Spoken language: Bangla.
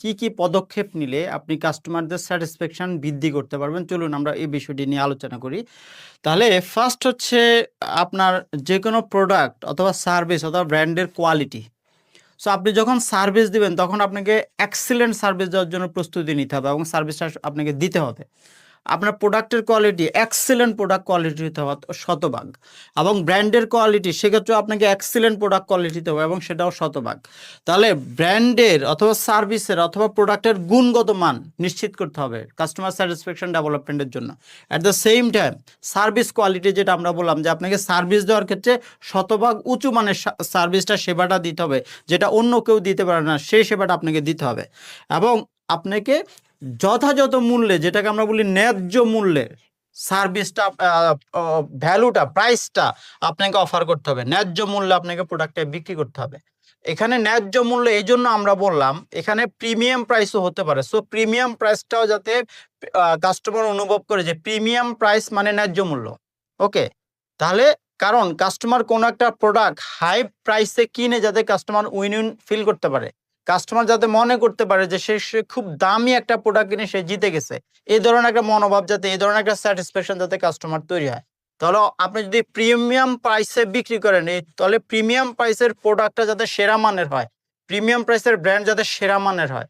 কি কি পদক্ষেপ নিলে আপনি কাস্টমারদের স্যাটিসফ্যাকশন বৃদ্ধি করতে পারবেন? চলুন আমরা এই বিষয়টি নিয়ে আলোচনা করি। তাহলে ফার্স্ট হচ্ছে আপনার যে কোনো প্রোডাক্ট অথবা সার্ভিস অথবা ব্র্যান্ডের কোয়ালিটি সো আপনি যখন সার্ভিস দিবেন, তখন আপনাকে এক্সিলেন্ট সার্ভিস দেওয়ার জন্য প্রস্তুতি নিতে হবে এবং সার্ভিসটা আপনাকে দিতে হবে। আপনার প্রোডাক্টের কোয়ালিটি এক্সিলেন্ট প্রোডাক্ট কোয়ালিটি হতে হবে শতভাগ। এবং ব্র্যান্ডের কোয়ালিটি সেক্ষেত্রে আপনাকে এক্সিলেন্ট প্রোডাক্ট কোয়ালিটি হবে এবং সেটাও শতভাগ। তাহলে ব্র্যান্ডের অথবা সার্ভিসের অথবা প্রোডাক্টের গুণগত মান নিশ্চিত করতে হবে কাস্টমার স্যাটিসফ্যাকশন ডেভেলপমেন্টের জন্য। At the same time service quality যেটা আমরা বললাম যে আপনাকে সার্ভিস দেওয়ার ক্ষেত্রে শতভাগ উঁচু মানের সার্ভিসটা সেবাটা দিতে হবে, যেটা অন্য কেউ দিতে পারে না, সেই সেবাটা আপনাকে দিতে হবে। এবং আপনাকে যথাযথ মূল্যে, যেটাকে আমরা বলি ন্যায্য মূল্যে সার্ভিসটা ভ্যালুটা, প্রাইসটা আপনাকে অফার করতে হবে। ন্যায্য মূল্যে আপনাকে প্রোডাক্টটা বিক্রি করতে হবে। এখানে ন্যায্য মূল্য এই জন্য আমরা বললাম, এখানে প্রিমিয়াম প্রাইসও হতে পারে। সো প্রিমিয়াম প্রাইসটাও যাতে কাস্টমার অনুভব করে যে প্রিমিয়াম প্রাইস মানে ন্যায্য মূল্য। ওকে তাহলে কারণ কাস্টমার কোনো একটা প্রোডাক্ট হাই প্রাইসে কিনে যাতে কাস্টমার উইন উইন ফিল করতে পারে। কাস্টমার যাতে মনে করতে পারে যে সে সে খুব দামি একটা প্রোডাক্ট কিনে সে জিতে গেছে। এই ধরনের একটা মনোভাব যাতে, এই ধরনের একটা স্যাটিসফ্যাকশন যাতে কাস্টমার তৈরি হয়। তাহলে আপনি যদি প্রিমিয়াম প্রাইসে বিক্রি করেন তাহলে প্রিমিয়াম প্রাইসের প্রোডাক্টটা যাতে সেরা মানের হয়। প্রিমিয়াম প্রাইসের ব্র্যান্ড যাতে সেরা মানের হয়।